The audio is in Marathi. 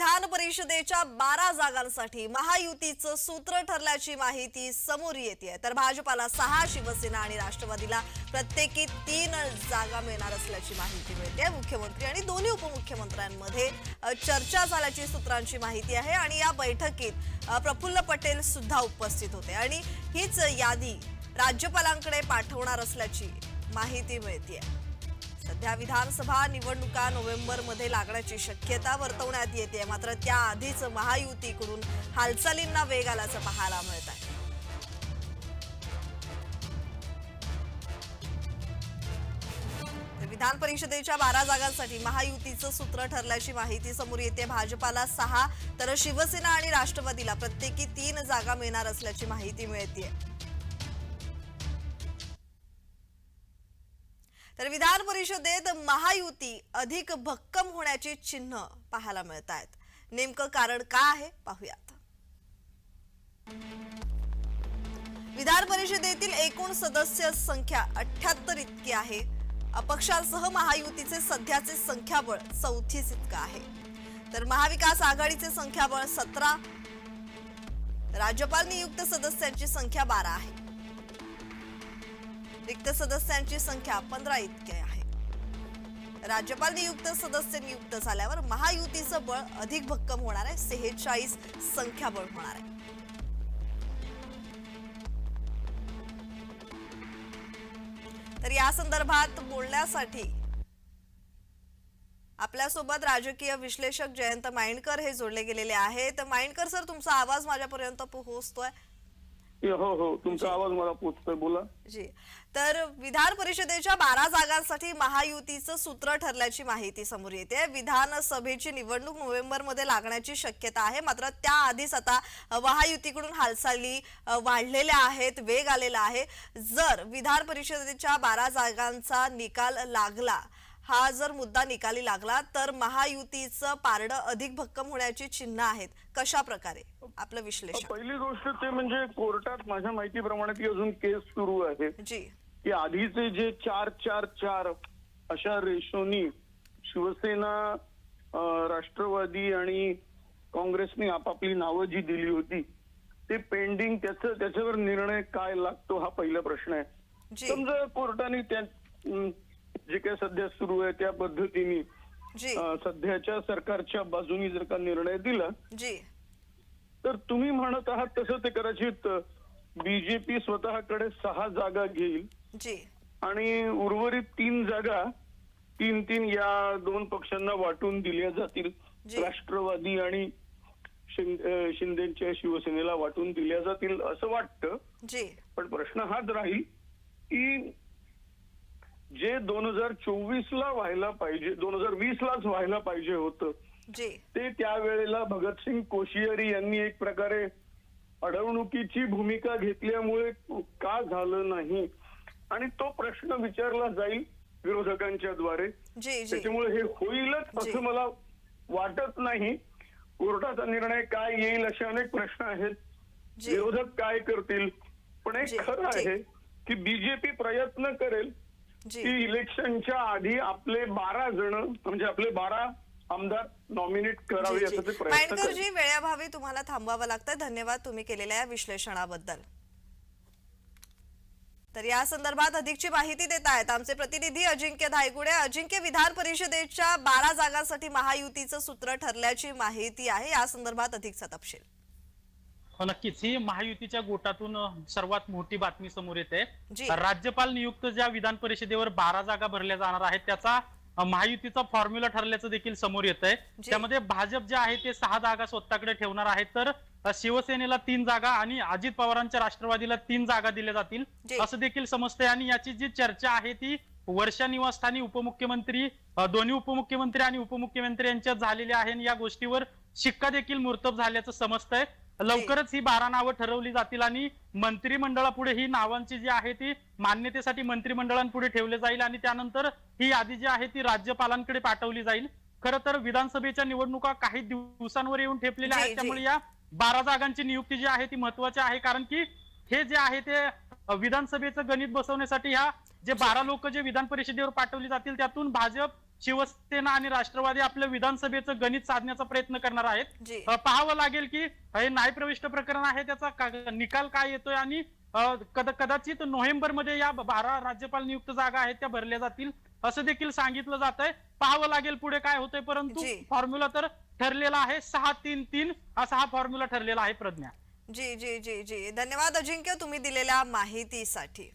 विधान परिषदेच्या बारा जागांसाठी महायुतीचं सूत्र ठरल्याची माहिती समोर येते तर भाजपाला सहा शिवसेना आणि राष्ट्रवादीला प्रत्येकी तीन जागा मिळणार असल्याची माहिती मिळते. मुख्यमंत्री आणि दोन्ही उपमुख्यमंत्र्यांमध्ये चर्चा झाल्याची सूत्रांची माहिती आहे आणि या बैठकीत प्रफुल्ल पटेल सुद्धा उपस्थित होते. आणि हीच यादी राज्यपालांकडे पाठवणार असल्याची माहिती मिळते सध्या विधानसभा निवडणुका नोव्हेंबरमध्ये लागण्याची शक्यता वर्तवण्यात येते. मात्र त्याआधीच महायुतीकडून हालचालींना वेग आल्याचं पाहायला मिळत आहे. विधान परिषदेच्या बारा जागांसाठी महायुतीचं सूत्र ठरल्याची माहिती समोर येते. भाजपाला सहा तर शिवसेना आणि राष्ट्रवादीला प्रत्येकी तीन जागा मिळणार असल्याची माहिती मिळते तर विधान परिषदेत महायुती अधिक भक्कम होण्याची चिन्ह पाहायला मिळत आहेत नेमकं कारण का आहे? पाहूयात. विधान परिषदेतील एकूण सदस्य संख्या अठ्याहत्तर इतकी आहे. अपक्षांसह महायुतीचे सध्याचे संख्याबळ चौतीस इतकं आहे. तर महाविकास आघाडीचे संख्याबळ सतरा. राज्यपाल नियुक्त सदस्यांची संख्या बारा आहे. रिक्त सदस्यांची संख्या पंधरा इतकी आहे. राज्यपाल नियुक्त सदस्य नियुक्त झाल्यावर महायुतीचं बळ अधिक भक्कम होणार आहे. सेहेचाळीस संख्याबळ होणार आहे. तर या संदर्भात बोलण्यासाठी आपल्यासोबत राजकीय विश्लेषक जयंत माइंडकर हे जोडले गेलेले आहेत. माइंडकर सर तुमचा आवाज माझ्यापर्यंत पोहोचतोय. हो हो. तुमचा आवाज मला पोचतोय. बोला. जी. तर विधान परिषदेच्या बारा जागांसाठी महायुतीचं सूत्र ठरल्याची माहिती समोर येते. विधानसभेची निवडणूक नोव्हेंबरमध्ये लागण्याची शक्यता आहे. मात्र त्याआधीच आता महायुतीकडून हालचाली वाढलेल्या आहेत वेग आलेला आहे. जर विधान परिषदेच्या बारा जागांचा निकाल लागला हा जर मुद्दा निकाली लागला तर महायुतीचं पारडं अधिक भक्कम होण्याची चिन्ह आहेत. कशा प्रकारे? आपलं विश्लेषण. पहिली गोष्ट ते म्हणजे कोर्टात माझ्या माहितीप्रमाणे ती अजून केस सुरू आहे. जी. की आधीचे जे चार चार चार अशा रेशोनी शिवसेना राष्ट्रवादी आणि काँग्रेसने आपापली नावं जी दिली होती ते पेंडिंग त्याचं त्याच्यावर निर्णय काय लागतो हा पहिला प्रश्न आहे. समजा कोर्टाने त्या जे काही सध्या सुरू आहे त्या पद्धतीने जी. अं, सध्याच्या सरकारच्या बाजूनी जर का निर्णय दिला जी. तर तुम्ही म्हणत आहात तसं ते कदाचित बीजेपी स्वतःकडे सहा जागा घेईल. जी. आणि उर्वरित तीन जागा तीन तीन या दोन पक्षांना वाटून दिल्या जातील. जी. राष्ट्रवादी आणि शिं- अं, शिंदेच्या शिवसेनेला वाटून दिल्या जातील असं वाटतं. जी. पण प्रश्न हाच राहील की जे दोन हजार चोवीस ला व्हायला पाहिजे दोन हजार वीस लाच व्हायला पाहिजे होतं. ते त्यावेळेला भगतसिंग कोशियारी यांनी एक प्रकारे अडवणुकीची भूमिका घेतल्यामुळे का झालं नाही? आणि तो प्रश्न विचारला जाईल विरोधकांच्या द्वारे. त्याच्यामुळे हे होईलच. असं मला वाटत नाही. कोर्टाचा निर्णय काय येईल असे अनेक प्रश्न आहेत. विरोधक काय करतील? पण एक खरं. आहे की बीजेपी प्रयत्न करेल की इलेक्शनच्या आधी आपले बारा जण म्हणजे आपले बारा आमदार नॉमिनेट करावे जी, असं ते जी. प्रयत्न वेळेअभावी तुम्हाला थांबावं लागतं. धन्यवाद तुम्ही केलेल्या या विश्लेषणाबद्दल. तर या संदर्भात अधिकची माहिती देत आहेत आमचे प्रतिनिधी अजिंक्य धायगुडे. अजिंक्य विधान परिषदेच्या बारा जागांसाठी महायुतीचं सूत्र ठरल्याची माहिती आहे. या संदर्भात अधिकचा तपशील. नक्कीच. ही महायुतीच्या गोटातून सर्वात मोठी बातमी समोर येते. राज्यपाल नियुक्त ज्या विधान परिषदेवर बारा जागा भरल्या जाणार आहेत त्याचा महायुतीचा फॉर्म्युला ठरल्याचं देखील समोर येत आहे. त्यामध्ये भाजप जे आहे ते सहा जागा स्वतःकडे ठेवणार आहेत. तर शिवसेनेला तीन जागा आणि अजित पवारांच्या राष्ट्रवादीला तीन जागा दिल्या जातील. असं देखील समजतंय. आणि याची जी चर्चा आहे ती वर्षा निवासस्थानी उपमुख्यमंत्री दोन्ही उपमुख्यमंत्री आणि उपमुख्यमंत्री यांच्यात झालेली आहे आणि या गोष्टीवर शिक्का देखील मुर्तब झाल्याचं समजतंय. लवकरच ही बारा नावं ठरवली जातील आणि मंत्रिमंडळापुढे ही नावांची जी आहे ती मान्यतेसाठी मंत्रिमंडळांपुढे ठेवले जाईल आणि त्यानंतर ही यादी जी आहे ती राज्यपालांकडे पाठवली जाईल खरं तर विधानसभेच्या निवडणुका काही दिवसांवर येऊन ठेपलेल्या आहेत. त्यामुळे या बारा जागांची नियुक्ती जी आहे ती महत्वाची आहे कारण की हे जे आहे ते विधानसभेचं गणित बसवण्यासाठी ह्या जे बारा लोक जे विधान परिषदेवर पाठवली जातील त्यातून भाजप शिवसेना आणि राष्ट्रवादी आपल्या विधानसभेचं गणित साधण्याचा प्रयत्न करणार आहेत. पाहावं लागेल की हे न्यायप्रविष्ट प्रकरण आहे त्याचा निकाल काय येतोय आणि कदा- कदाचित नोव्हेंबरमध्ये या बारा राज्यपाल नियुक्त जागा आहेत त्या भरल्या जातील असं देखील सांगितलं जात आहे पाहावं लागेल पुढे काय होतंय परंतु. फॉर्म्युला तर ठरलेला आहे सहा तीन तीन असा हा फॉर्म्युला ठरलेला आहे प्रज्ञा. जी जी जी जी. धन्यवाद अजिंक्य तुम्ही दिलेल्या माहितीसाठी.